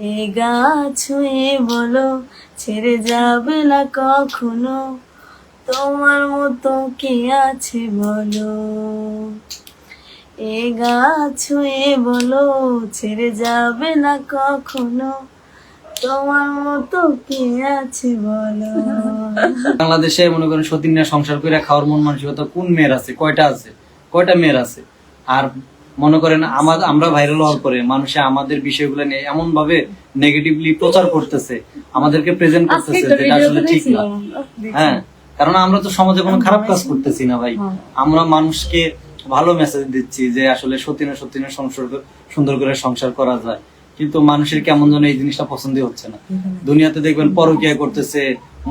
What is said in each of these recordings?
এ গাছ ছুঁয়ে বলো, ছেড়ে যাবে না কখনো? তোমার মতো কে আছে বলো? এ গাছ ছুঁয়ে বলো, ছেড়ে যাবে না কখনো? তোমার মতো কে আছে বলো? বাংলাদেশে মনে করেন সতীর্ণা সংসার করে খাওয়ার মন মানসিকতা কোন মেয়ের আছে? কয়টা আছে? কয়টা মেয়ের আছে? আর মনে করেন আমাদের আমরা ভাইরাল হওয়ার পরে মানুষে আমাদের বিষয়গুলো নিয়ে এমন ভাবে নেগেটিভলি প্রচার করতেছে আমাদেরকে প্রেজেন্ট করতেছে যেটা আসলে ঠিক না। হ্যাঁ কারণ আমরা তো সমাজে কোনো খারাপ কাজ করতেছি না ভাই। আমরা মানুষকে ভালো মেসেজ দিচ্ছি যে আসলে সতীনে সতীনে সংসার সুন্দর করে সংসার করা যায়। কিন্তু মানুষের কেমন যেন এই জিনিসটা পছন্দই হচ্ছে না। দুনিয়াতে দেখবেন পরকিয়া করতেছে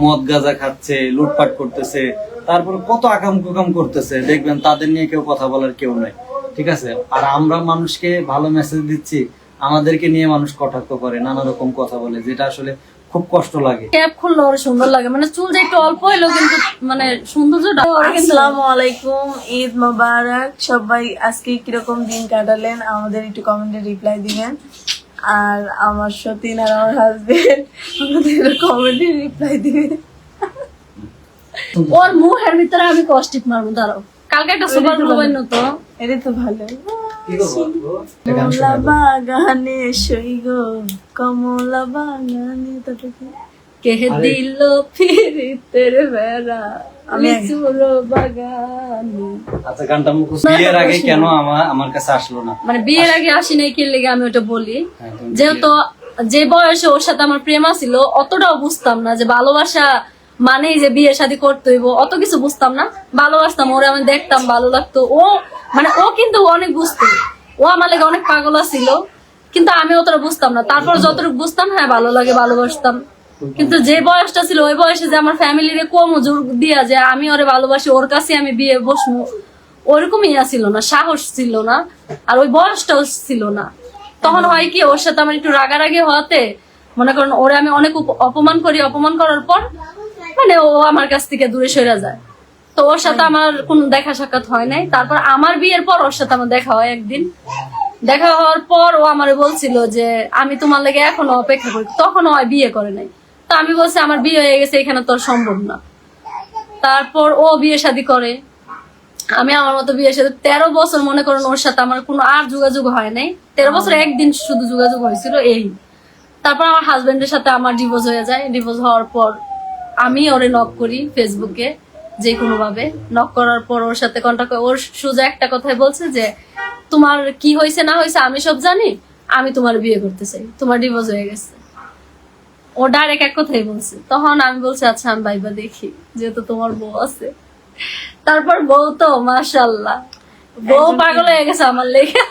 মদ গাঁজা খাচ্ছে লুটপাট করতেছে তারপরে কত আকাম কুকাম করতেছে। দেখবেন তাদের নিয়ে কেউ কথা বলার কেউ নাই। ঠিক আছে? আর আমরা মানুষকে ভালো মেসেজ দিচ্ছি আমাদেরকে নিয়ে মানুষ কটাক্ষ করে নানা রকম কথা বলে যেটা আসলে খুব কষ্ট লাগে। ক্যাপ খুললে ওর সুন্দর লাগে। মানে চুল যে একটু অল্প হইল কিন্তু মানে সৌন্দর্যটা আসসালামু আলাইকুম ঈদ মোবারক। সবাই আজকে কীরকম দিন কাটালেন আমাদের একটু কমেন্টে রিপ্লাই দিবেন। আর আমার সতীন আর আমার হাজবেন্ড আমাদের কমেন্টে রিপ্লাই দিবেন। ওর মুখের ভিতরে আমি কষ্টিক মারবো দাঁড়াও। কালকে একটা সুপার গ্লু বানানো তো। এটা তো ভালো। কমলা বাগানে সই গো কমলা বাগানে কি? কে দিল ফিরিতের বেড়া আমি চুল বাগানে। আচ্ছা গানটা মুখস্থ। বিয়ের আগে কেন আমার আমার কাছে আসলো না? মানে বিয়ের আগে আসি নাই কি লেগে আমি ওটা বলি। হ্যাঁ, যেহেতু যে বয়সে ওর সাথে আমার প্রেম ছিল অতটাও বুঝতাম না যে ভালোবাসা মানেই যে বিয়ে শাদী করতে হইব, অত কিছু বুঝতাম না। ভালোবাসতাম, ওরে আমি দেখতাম, ভালো লাগতো। ও মানে ও কিন্তু অনেক বুঝতো। ও আমার লেগে অনেক পাগলা ছিল কিন্তু আমি অতটা বুঝতাম না। তারপর যতটুকু বুঝতাম হ্যাঁ ভালো লাগে, ভালোবাসতাম। কিন্তু যে বয়সটা ছিল, ওই বয়সে যে আমার ফ্যামিলিরে কম জোর দিয়া যে আমি ওরে ভালোবাসি, ওর কাছে আমি বিয়ে বসবো ওরকম ইয়া ছিল না, সাহস ছিল না, আর ওই বয়সটাও ছিল না। তখন হয় কি, ওর সাথে আমার একটু রাগারাগি হওয়াতে, মনে করেন, ওরে আমি অনেক অপমান করি, অপমান করার পর মানে ও আমার কাছ থেকে দূরে সরে যায়। তো ওর সাথে আমার কোনো দেখা সাক্ষাৎ হয় নাই। তারপর আমার বিয়ের পর ওর সাথে আমার দেখা হয় একদিন। দেখা হওয়ার পর ও আমারে বলছিল যে, আমি তোমার লেগে এখনও অপেক্ষা করি। তখন ও বিয়ে করে নাই। তো আমি বলছি, আমার বিয়ে হয়ে গেছে, এখানে তোর সম্ভব না। তারপর ও বিয়ে শাদী করে। আমি আমার মতো বিয়ে সাথে তেরো বছর মনে করেন ওর সাথে আমার কোনো আর যোগাযোগ হয় নাই। তেরো বছর একদিন শুধু যোগাযোগ হয়েছিল এই। তারপর আমার হাজবেন্ডের সাথে আমার ডিভোর্স হয়ে যায়। ডিভোর্স হওয়ার পর আমি ওরে নক করি ফেসবুকে যে কোনো ভাবে নক করার পর ওর সাথে কন্ট্যাক্ট ওর সোজা একটা কথাই বলছে যে তোমার কি হয়েছে না হয়েছে আমি সব জানি আমি তোমার বিয়ে করতে চাই। তোমার ডিভোর্স হয়ে গেছে। ও ডাইরেক্ট এক কথাই বলছে। তখন আমি বলছি আচ্ছা আমি ভাইবা দেখি যেহেতু তোমার বউ আছে। তারপর বউ তো মাশাল্লাহ বউ পাগল হয়ে গেছে আমার লেগে।